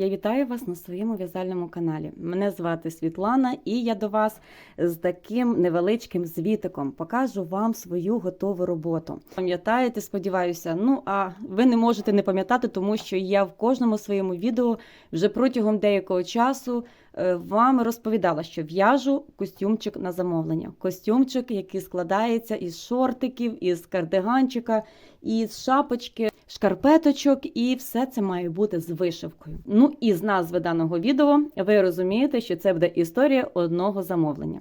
Я вітаю вас на своєму в'язальному каналі. Мене звати Світлана, і я до вас з таким невеличким звітиком покажу вам свою готову роботу. Пам'ятаєте, сподіваюся, ну а ви не можете не пам'ятати, тому що я в кожному своєму відео вже протягом деякого часу вам розповідала, що в'яжу костюмчик на замовлення. Костюмчик, який складається із шортиків, із кардиганчика, із шапочки, шкарпеточок, і все це має бути з вишивкою. Ну і з назви даного відео ви розумієте, що це буде історія одного замовлення.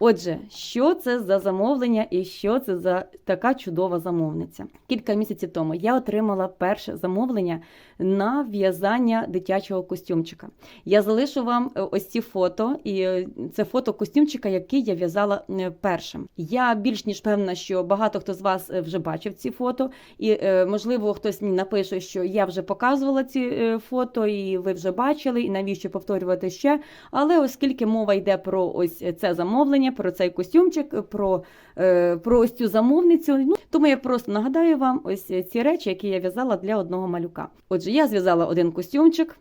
Отже, що це за замовлення і що це за така чудова замовниця? Кілька місяців тому я отримала перше замовлення на в'язання дитячого костюмчика. Я залишу вам е, ось ці фото, і це фото костюмчика, який я в'язала е, першим. Я більш ніж певна, що багато хто з вас е, вже бачив ці фото, і е, можливо хтось мені напише, що я вже показувала ці фото, і ви вже бачили, і навіщо повторювати ще. Але оскільки мова йде про ось це замовлення, про цей костюмчик, про, про ось цю замовницю, ну тому я просто нагадаю вам ось ці речі, які я в'язала для одного малюка. Отже, я зв'язала один костюмчик.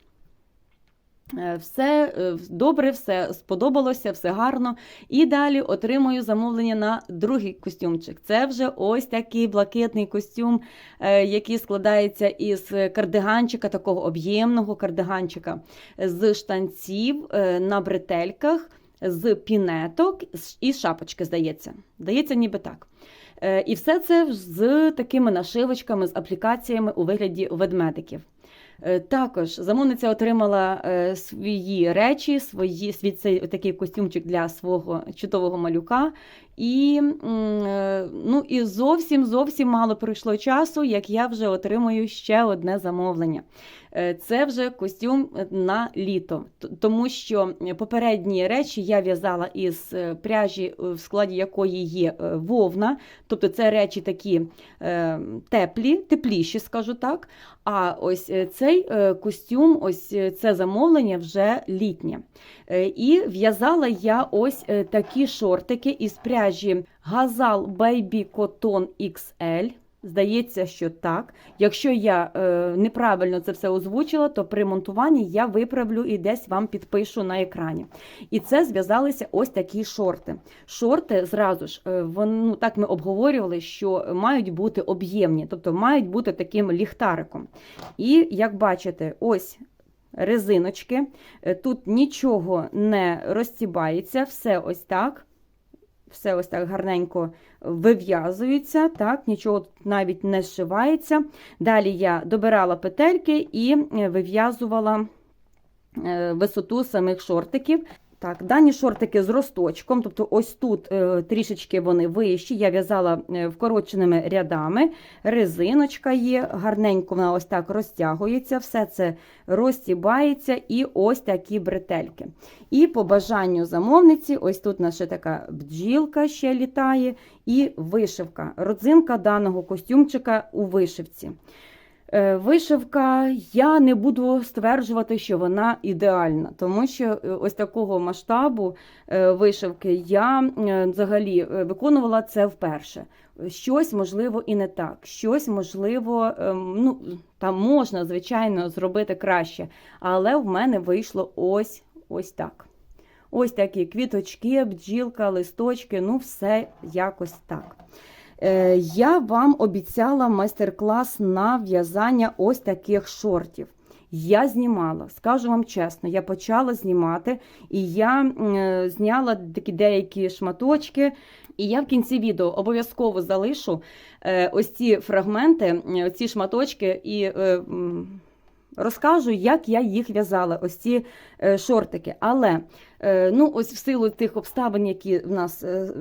Е, Все е, добре, все сподобалося, все гарно. І далі отримую замовлення на другий костюмчик. Це вже ось такий блакитний костюм, е, який складається із кардиганчика, такого об'ємного кардиганчика, з штанців на бретельках, з пінеток і шапочки, здається. Здається, ніби так. І все це з такими нашивочками, з аплікаціями у вигляді ведмедиків. Е, Також замовниця отримала е, свої речі, свої свій цей такий костюмчик для свого чудового малюка. І, е, ну, і зовсім зовсім мало пройшло часу, як я вже отримую ще одне замовлення. Е, Це вже костюм на літо, тому що попередні речі я в'язала із е, пряжі, е, в складі якої є е, вовна, тобто це речі такі е, теплі, тепліші, скажу так. А ось е, цей е, костюм, ось е, це замовлення вже літнє. Е, І в'язала я ось е, такі шортики із пряжі Gazal Baby Cotton XL. Здається, що так. Якщо я е, неправильно це все озвучила, то при монтуванні я виправлю і десь вам підпишу на екрані. І це зв'язалися ось такі шорти. Шорти зразу ж е, вон, ну, так ми обговорювали, що мають бути об'ємні, тобто мають бути таким ліхтариком. І як бачите, ось резиночки, е, тут нічого не розтібається, все ось так. Все ось так гарненько вив'язується, так, нічого навіть не зшивається. Далі я добирала петельки і е, вив'язувала е, висоту самих шортиків. Так, дані шортики з росточком, тобто ось тут е, трішечки вони вищі. Я в'язала е, вкороченими рядами. Резиночка є, гарненько вона ось так розтягується, все це розтібається і ось такі бретельки. І по бажанню замовниці, ось тут наша така бджілка ще літає, і вишивка. Родзинка даного костюмчика у вишивці. Е, Вишивка, я не буду стверджувати, що вона ідеальна, тому що е, ось такого масштабу е, вишивки я взагалі виконувала це вперше. Щось можливо і не так, щось можливо, ем, ну там можна звичайно зробити краще, але в мене вийшло ось ось так. Ось такі квіточки, бджілка, листочки, ну все якось так. Е, Я вам обіцяла майстер-клас на в'язання ось таких шортів. Я знімала, скажу вам чесно, я почала знімати, і я е, зняла такі деякі шматочки. І я в кінці відео обов'язково залишу е, ось ці фрагменти, ці шматочки, і розкажу, як я їх в'язала, ось ці шортики. Але Ну, ось в силу тих обставин, які в нас е,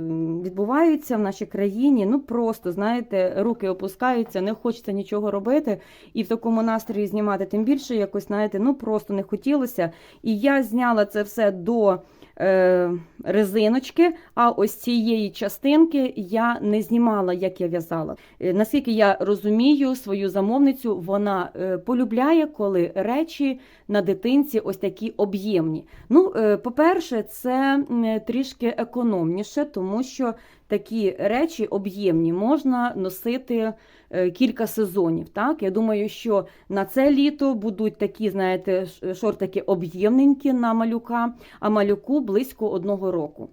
відбуваються в нашій країні, ну просто знаєте, руки опускаються, не хочеться нічого робити, і в такому настрої знімати тим більше якось, знаєте, ну просто не хотілося. І я зняла це все до е, резиночки, а ось цієї частинки я не знімала, як я в'язала. Е, Наскільки я розумію свою замовницю, вона е, полюбляє, коли речі на дитинці ось такі об'ємні. Ну, е, по-перше, це трішки економніше, тому що такі речі об'ємні можна носити е, кілька сезонів. Так? Я думаю, що на це літо будуть такі, знаєте, шортики об'ємненькі на малюка, а малюку близько одного року.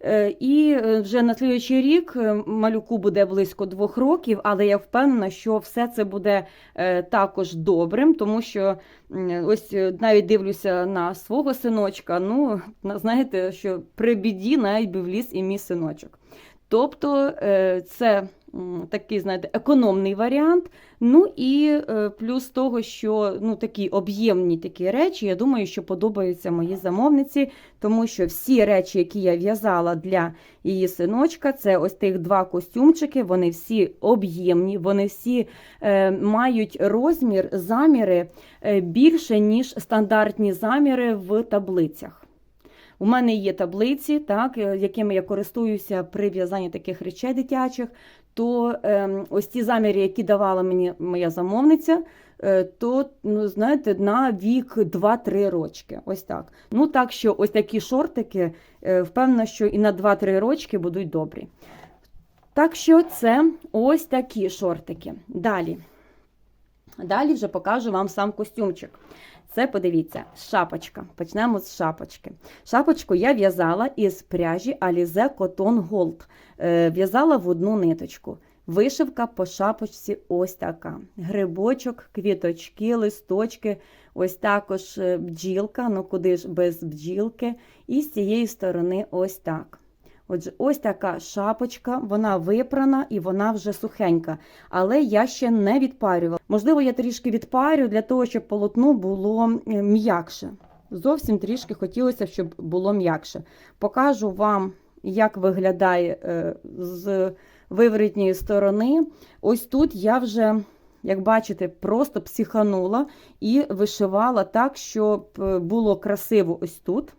Е, І е, вже на слідуючий рік малюку буде близько двох років, але я впевнена, що все це буде також добрим, тому що ось навіть дивлюся на свого синочка. Ну, знаєте, що при біді навіть би вліз і мій синочок. Тобто е, це такий, знаєте, економний варіант. Ну і е, плюс того, що ну, такі об'ємні такі речі, я думаю, що подобаються моїй замовниці, тому що всі речі, які я в'язала для її синочка, це ось тих два костюмчики, вони всі об'ємні, вони всі е, мають розмір, заміри е, більше, ніж стандартні заміри в таблицях. У мене є таблиці, так, е, якими я користуюся при в'язанні таких речей дитячих. То ем, ось ті заміри, які давала мені моя замовниця, е, то ну, знаєте, на вік 2-3 рочки. Ось так. Ну так що ось такі шортики, е, впевнена, що і на 2-3 рочки будуть добрі. Так що це ось такі шортики. Далі. Далі вже покажу вам сам костюмчик. Це подивіться, шапочка. Почнемо з шапочки. Шапочку я в'язала із пряжі Alize Cotton Gold. Е, В'язала в одну ниточку. Вишивка по шапочці ось така. Грибочок, квіточки, листочки, ось також е, бджілка, ну куди ж без бджілки. І з цієї сторони ось так. Отже, ось така шапочка, вона випрана і вона вже сухенька. Але я ще не відпарювала. Можливо, я трішки відпарю для того, щоб полотно було м'якше. Зовсім трішки хотілося, щоб було м'якше. Покажу вам, як виглядає е, з виворітньої сторони. Ось тут я вже, як бачите, просто психанула і вишивала так, щоб е, було красиво ось тут.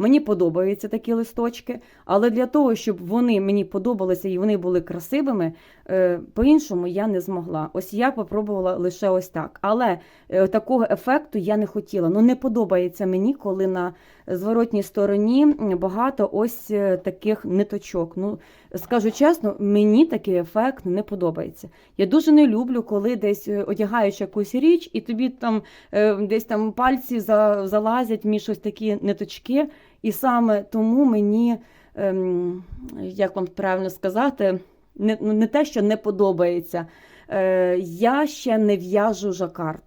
Мені подобаються такі листочки, але для того, щоб вони мені подобалися і вони були красивими, е, по-іншому я не змогла. Ось я попробувала лише ось так. Але е, такого ефекту я не хотіла. Ну не подобається мені, коли на зворотній стороні багато ось е, таких ниточок. Ну, скажу чесно, мені такий ефект не подобається. Я дуже не люблю, коли десь одягаєш якусь річ, і тобі там десь там пальці за- залазять між ось такі ниточки. І саме тому мені, ем, як вам правильно сказати, не, ну, не те, що не подобається. Е, я ще не в'яжу жакард.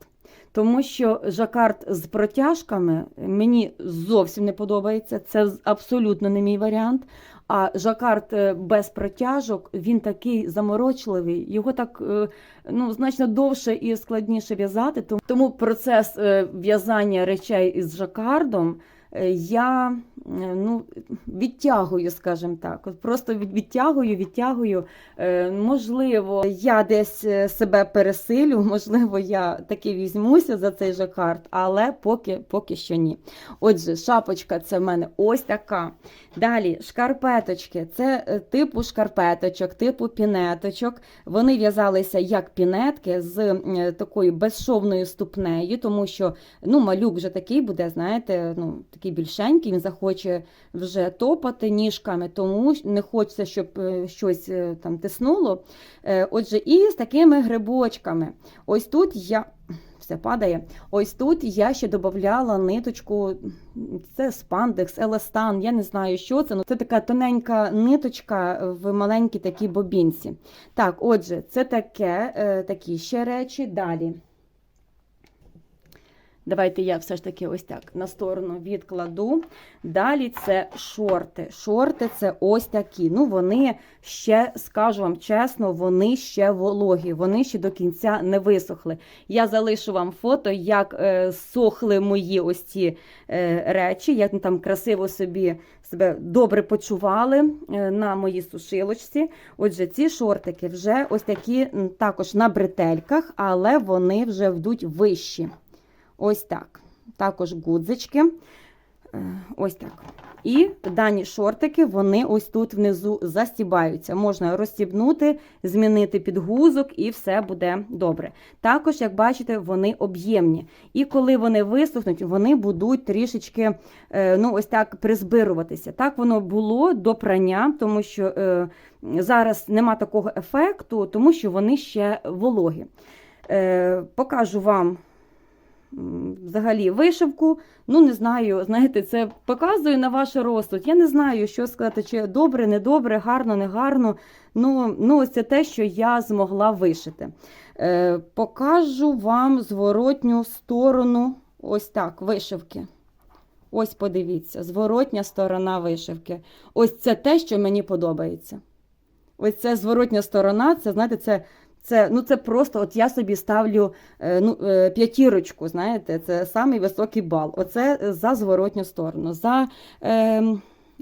Тому що жакард з протяжками мені зовсім не подобається. Це абсолютно не мій варіант. А жакард е, без протяжок він такий заморочливий, його так е, ну, значно довше і складніше в'язати. Тому- процес е, в'язання речей із жакардом я е, ну, відтягую, скажімо так. Просто відтягую, відтягую. Е, Можливо, я десь е, себе пересилю, можливо, я таки візьмуся за цей жакард, але поки, поки що ні. Отже, шапочка це в мене ось така. Далі шкарпеточки. Це е, типу шкарпеточок, типу пінеточок. Вони в'язалися як пінетки з е, такою безшовною ступнею, тому що ну, малюк вже такий буде, знаєте, ну, такий більшенький, він захоче вже топати ніжками, тому не хочеться, щоб е, щось е, там тиснуло. Е, Отже, і з такими грибочками. Ось тут я. Все падає. Ось тут я ще додавала ниточку, це спандекс, еластан, я не знаю, що це. Ну, це така тоненька ниточка в маленькій такій бобінці. Так, отже, це таке, такі ще речі. Далі. Давайте я все ж таки ось так на сторону відкладу. Далі це шорти. Шорти це ось такі. Ну, вони ще, скажу вам чесно, вони ще вологі, вони ще до кінця не висохли. Я залишу вам фото, як е, сохли мої ось ці е, речі, як там красиво собі себе добре почували е, на моїй сушилочці. Отже, ці шортики вже ось такі також на бретельках, але вони вже вдуть вищі. Ось так. Також гудзички. Е, Ось так. І дані шортики, вони ось тут внизу застібаються. Можна розстібнути, змінити підгузок, і все буде добре. Також, як бачите, вони об'ємні. І коли вони висохнуть, вони будуть трішечки е, ну, ось так призбируватися. Так воно було до прання, тому що е, зараз нема такого ефекту, тому що вони ще вологі. Покажу вам взагалі вишивку. Ну, не знаю, знаєте, це показую на ваш розсуд. Я не знаю, що сказати, чи добре, не добре, гарно, не гарно. Ну, ну ось це те, що я змогла вишити. Е, покажу вам зворотню сторону, ось так, вишивки. Ось подивіться, зворотня сторона вишивки. Ось це те, що мені подобається. Ось це зворотня сторона, це, знаєте, це це, ну, це просто, от я собі ставлю е, ну, е, п'ятірочку, знаєте, це самий високий бал. Оце за зворотню сторону. За е,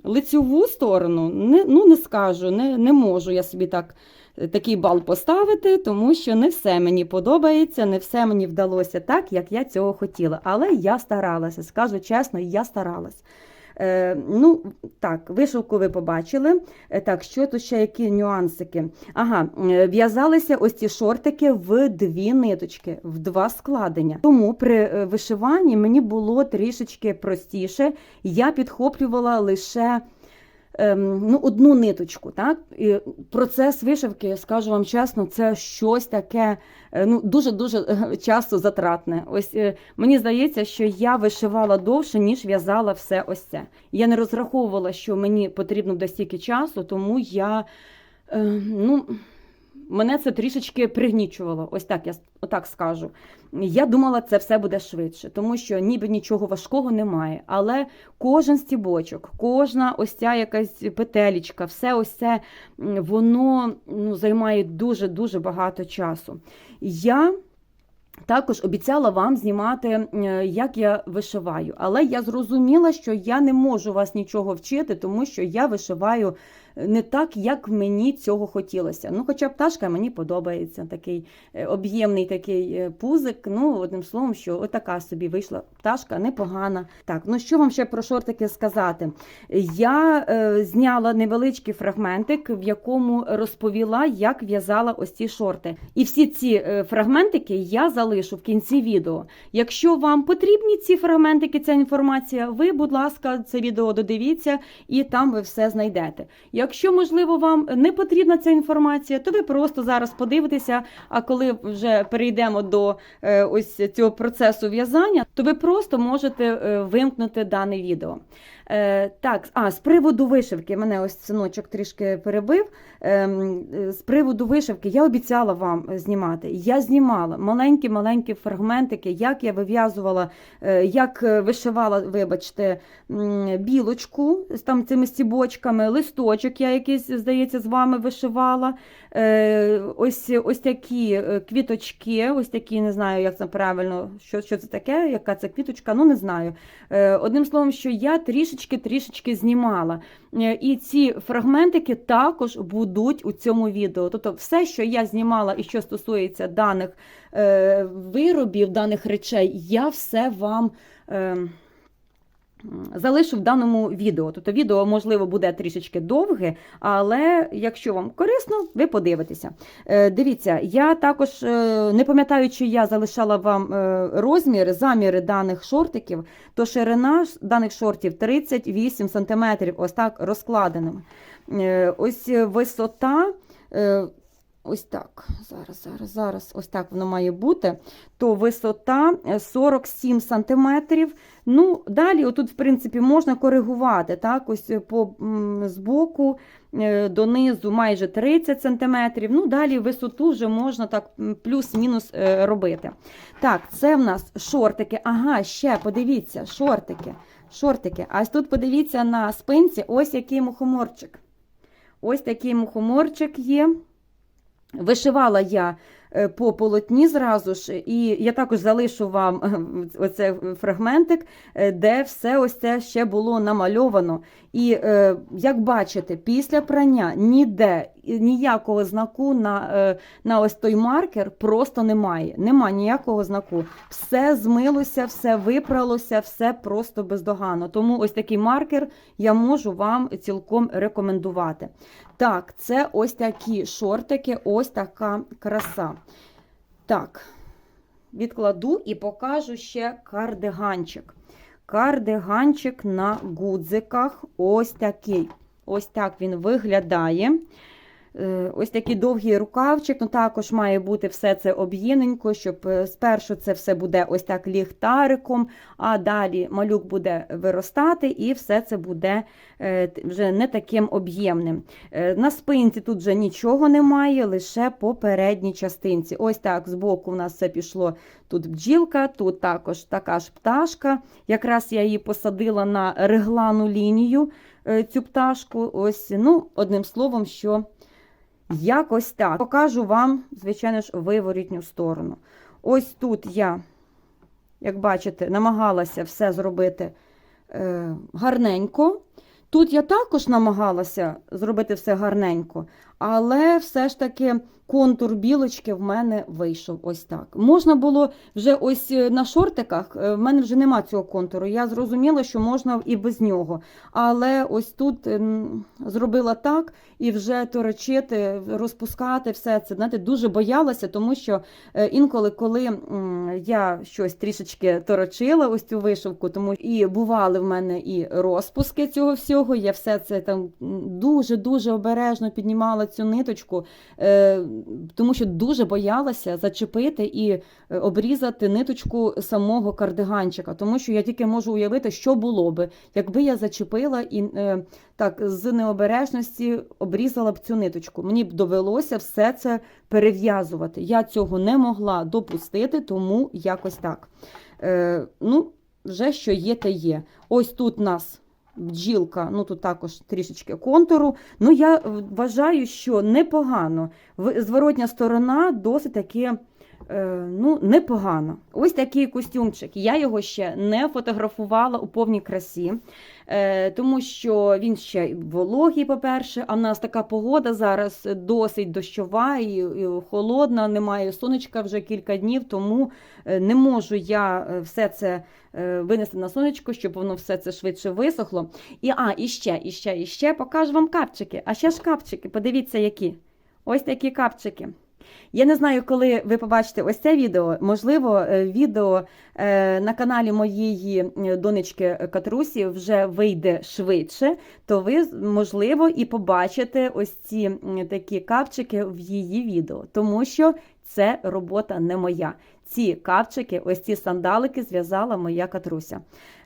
лицьову сторону не, ну, не скажу, не, не можу я собі так, е, такий бал поставити, тому що не все мені подобається, не все мені вдалося так, як я цього хотіла. Але я старалася, скажу чесно, я старалась. Е, ну, так, вишивку ви побачили. Е, Так, що тут ще які нюансики? Ага, е, в'язалися ось ці шортики в дві ниточки, в два складення. Тому при вишиванні мені було трішечки простіше. Я підхоплювала лише. Ем, Ну, одну ниточку, так і процес вишивки, скажу вам чесно, це щось таке е, ну дуже дуже часто затратне. Ось е, мені здається, що я вишивала довше, ніж в'язала все ось це. Я не розраховувала, що мені потрібно буде стільки часу, тому я е, ну. Мене це трішечки пригнічувало, ось так я отак скажу. Я думала, це все буде швидше, тому що ніби нічого важкого немає. Але кожен стібочок, кожна ось ця якась петелічка, все ось це воно ну, займає дуже дуже багато часу. Я також обіцяла вам знімати, як я вишиваю, але я зрозуміла, що я не можу вас нічого вчити, тому що я вишиваю не так, як мені цього хотілося. Ну, хоча пташка мені подобається, такий е, об'ємний такий е, пузик. Ну, одним словом, що отака собі вийшла пташка, непогана. Так, ну що вам ще про шортики сказати? Я е, зняла невеличкий фрагментик, в якому розповіла, як в'язала ось ці шорти. І всі ці е, фрагментики я залишу в кінці відео. Якщо вам потрібні ці фрагментики, ця інформація, ви, будь ласка, це відео додивіться і там ви все знайдете. Якщо, можливо, вам не потрібна ця інформація, то ви просто зараз подивитеся. А коли вже перейдемо до е, ось цього процесу в'язання, то ви просто можете е, вимкнути дане відео. Е, так, а з приводу вишивки, мене ось синочок трішки перебив. Е, з приводу вишивки я обіцяла вам знімати. Я знімала маленькі-маленькі фрагментики, як я вив'язувала, е, як е, вишивала, вибачте, білочку з там цими стібочками, листочок я якийсь, здається, з вами вишивала. Е, ось, ось такі е, квіточки, ось такі, не знаю, як це правильно, що, що це таке, яка це квіточка, ну не знаю. Е, Одним словом, що я трішечки-трішечки знімала. І ці фрагментики також будуть у цьому відео. Тобто, все, що я знімала і що стосується даних виробів, даних речей, я все вам. Залишу в даному відео. Тобто відео, можливо, буде трішечки довге, але якщо вам корисно, ви подивитеся. Е, Дивіться, я також е, не пам'ятаю, чи я залишала вам е, розміри, заміри даних шортиків, то ширина даних шортів 38 см, ось так розкладеними. Ось висота. Е, Ось так, зараз, зараз, зараз, ось так воно має бути. То висота е, 47 сантиметрів. Ну, далі, отут, в принципі, можна коригувати. Так, ось е, по збоку е, донизу майже 30 сантиметрів. Ну, далі висоту вже можна так плюс-мінус е, робити. Так, це в нас шортики. Ага, ще подивіться, шортики. Шортики. А тут подивіться на спинці, ось який мухоморчик. Ось такий мухоморчик є. Вишивала я е, по полотні зразу ж. І я також залишу вам е, оце фрагментик, е, де все ось це ще було намальовано. І як бачите, після прання ніде ніякого знаку на, на ось той маркер просто немає. Нема ніякого знаку. Все змилося, все випралося, все просто бездоганно. Тому ось такий маркер я можу вам цілком рекомендувати. Так, це ось такі шортики, ось така краса. Так, відкладу і покажу ще кардиганчик. Кардиганчик на гудзиках. Ось такий. Ось так він виглядає. Е, Ось такий довгий рукавчик, ну також має бути все це об'ємненько, щоб е, спершу це все буде ось так ліхтариком, а далі малюк буде виростати, і все це буде е, вже не таким об'ємним. На спинці тут вже нічого немає, лише по передній частинці. Ось так збоку у нас все пішло. Тут бджілка, тут також така ж пташка. Якраз я її посадила на реглану лінію, цю пташку. Ось, ну, одним словом, що. Якось так. Покажу вам, звичайно ж, виворітню сторону. Ось тут я, як бачите, намагалася все зробити е, гарненько. Тут я також намагалася зробити все гарненько, але все ж таки контур білочки в мене вийшов ось так. Можна було вже ось е, на шортиках, е, в мене вже нема цього контуру. Я зрозуміла, що можна і без нього. Але ось тут ем, зробила так і вже торочити, розпускати все це. Знаєте, дуже боялася, тому що е, інколи, коли я щось трішечки торочила, ось цю вишивку, тому і бували в мене і розпуски цього всього. Я все це там дуже дуже обережно піднімала цю ниточку, е, тому що дуже боялася зачепити і е, обрізати ниточку самого кардиганчика, тому що я тільки можу уявити, що було би, якби я зачепила і е, так з необережності обрізала б цю ниточку. Мені б довелося все це перев'язувати. Я цього не могла допустити, тому якось так. Ну, вже що є, те є. Ось тут нас бджілка, ну тут також трішечки контуру. Ну, я вважаю, що непогано. Зворотня сторона досить таки. Е, Ну, непогано. Ось такий костюмчик. Я його ще не фотографувала у повній красі, е, тому що він ще вологий, по-перше, а в нас така погода зараз досить дощова і, холодна, немає сонечка вже кілька днів, тому е, не можу я все це винести на сонечко, щоб воно все це швидше висохло. І а, і ще, і ще, і ще покажу вам капчики. А ще ж капчики, подивіться, які. Ось такі капчики. Я не знаю, коли ви побачите ось це відео. Можливо, е, відео е, на каналі моєї донечки Катрусі вже вийде швидше, то ви, можливо, і побачите ось ці такі капчики в її відео, тому що це робота не моя. Ці капчики, ось ці сандалики зв'язала моя Катруся.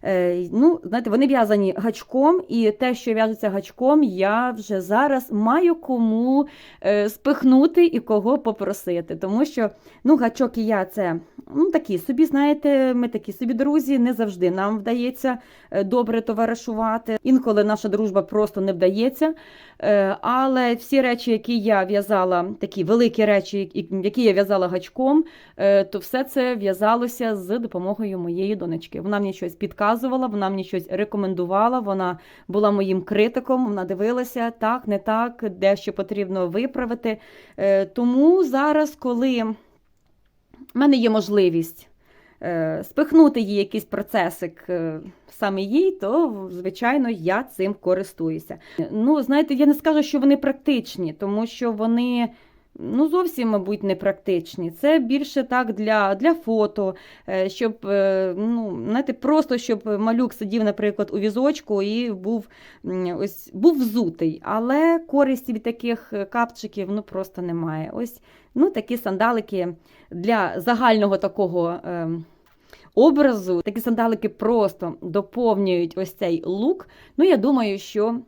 Е, ну, знаєте, вони в'язані гачком, і те, що в'яжеться гачком, я вже зараз маю кому е, спихнути і кого попросити. Тому що ну, гачок і я це ну, такі собі, знаєте, ми такі собі друзі, не завжди нам вдається е, добре товаришувати. Інколи наша дружба просто не вдається. Але всі речі, які я в'язала, такі великі речі, які- я в'язала гачком, то все це в'язалося з допомогою моєї донечки. Вона мені щось підказувала, вона мені щось рекомендувала, вона була моїм критиком, вона дивилася так, не так, де що потрібно виправити. Е, Тому зараз, коли в мене є можливість е, спихнути їй якийсь процесик е, саме їй, то звичайно я цим користуюся. Ну, знаєте, я не скажу, що вони практичні, тому що вони. Ну, зовсім, мабуть, не практичні. Це більше так для, для фото, е, щоб е, ну, знаєте, просто щоб малюк сидів, наприклад, у візочку і був ось був взутий. Але користі від таких е, капчиків ну, просто немає. Ось ну, такі сандалики для загального такого. Е, Образу такі сандалики просто доповнюють ось цей лук. Ну, я думаю, що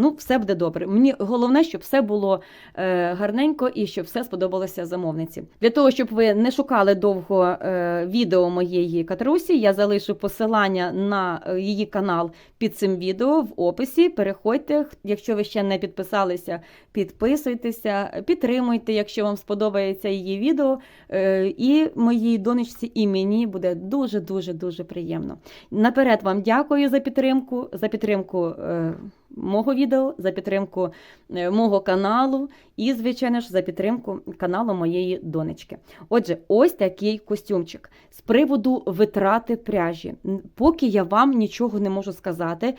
Ну, все буде добре. Мені головне, щоб все було е, гарненько і щоб все сподобалося замовниці. Для того, щоб ви не шукали довго е, відео моєї Катрусі, я залишу посилання на е, її канал під цим відео в описі. Переходьте, якщо ви ще не підписалися, підписуйтеся, підтримуйте, якщо вам сподобається її відео. Е, і моїй донечці, і мені буде дуже дуже приємно. Наперед вам дякую за підтримку, за підтримку. Е, Мого відео за підтримку е, мого каналу і, звичайно ж, за підтримку каналу моєї донечки. Отже, ось такий костюмчик з приводу витрати пряжі. Поки я вам нічого не можу сказати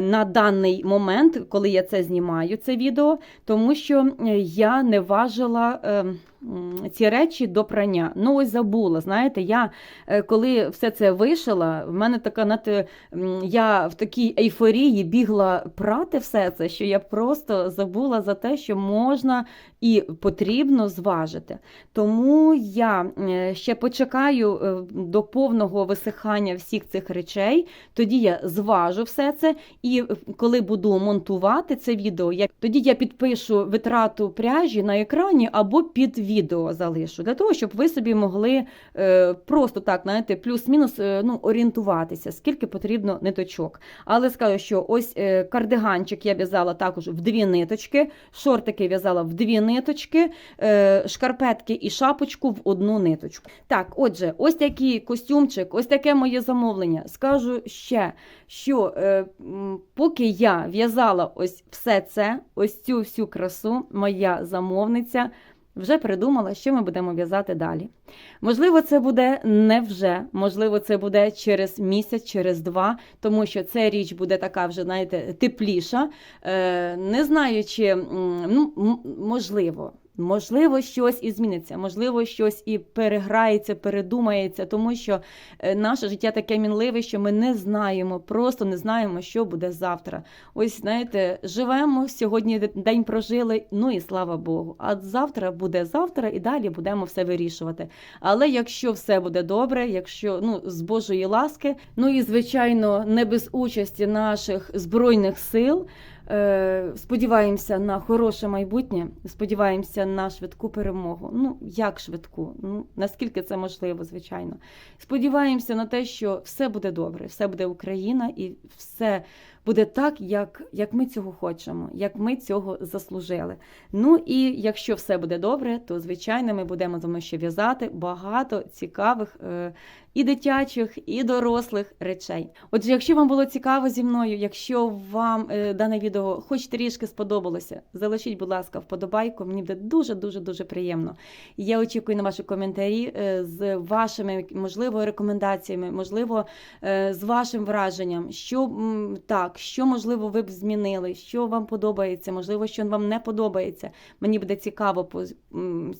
на даний момент, коли я це знімаю, це відео, тому що е, я не важила. Ці речі до прання. Ну, ось забула. Знаєте, я е, коли все це вишила, в мене така знаєте, я в такій ейфорії бігла прати все це, що я просто забула за те, що можна і потрібно зважити. Тому я е, ще почекаю е, до повного висихання всіх цих речей. Тоді я зважу все це, і коли буду монтувати це відео, я тоді я підпишу витрату пряжі на екрані або під відео залишу, для того, щоб ви собі могли е, просто так, знаєте, плюс-мінус е, ну, орієнтуватися, скільки потрібно ниточок. Але скажу, що ось е, кардиганчик я в'язала також в дві ниточки, шортики в'язала в дві ниточки, шкарпетки і шапочку в одну ниточку. Так, отже, ось такий костюмчик, ось таке моє замовлення. Скажу ще, що поки я в'язала ось все це, ось цю всю красу, моя замовниця вже придумала, що ми будемо в'язати далі. Можливо, це буде не вже, можливо, це буде через місяць, через два, тому що ця річ буде така вже, знаєте, тепліша. Е, не знаю, чи ну, можливо. Можливо, щось і зміниться, можливо, щось і переграється, передумається, тому що е, наше життя таке мінливе, що ми не знаємо, просто не знаємо, що буде завтра. Ось знаєте, живемо сьогодні день прожили, ну і слава Богу. А завтра буде завтра, і далі будемо все вирішувати. Але якщо все буде добре, якщо ну з Божої ласки, ну і звичайно, не без участі наших збройних сил. Е, Сподіваємося на хороше майбутнє, сподіваємося на швидку перемогу. Ну, як швидку? Ну, наскільки це можливо, звичайно. Сподіваємося на те, що все буде добре, все буде Україна і все буде так, як, як ми цього хочемо, як ми цього заслужили. Ну і якщо все буде добре, то звичайно ми будемо з вами ще в'язати багато цікавих е, і дитячих, і дорослих речей. Отже, якщо вам було цікаво зі мною, якщо вам е, дане відео хоч трішки сподобалося, залишіть, будь ласка, вподобайку. Мені буде дуже дуже дуже приємно. Я очікую на ваші коментарі е, з вашими можливо рекомендаціями, можливо, е, з вашим враженням, що м, так, що можливо ви б змінили, що вам подобається, можливо, що вам не подобається. Мені буде цікаво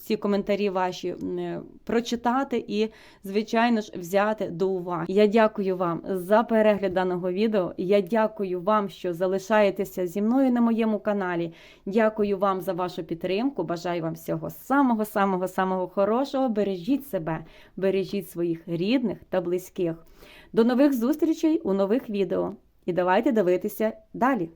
ці коментарі ваші е, прочитати і, звичайно ж, взяти до уваги. Я дякую вам за перегляд даного відео. Я дякую вам, що залишаєтеся зі мною на моєму каналі. Дякую вам за вашу підтримку. Бажаю вам всього самого, самого, самого хорошого. Бережіть себе, бережіть своїх рідних та близьких. До нових зустрічей у нових відео. І давайте дивитися далі.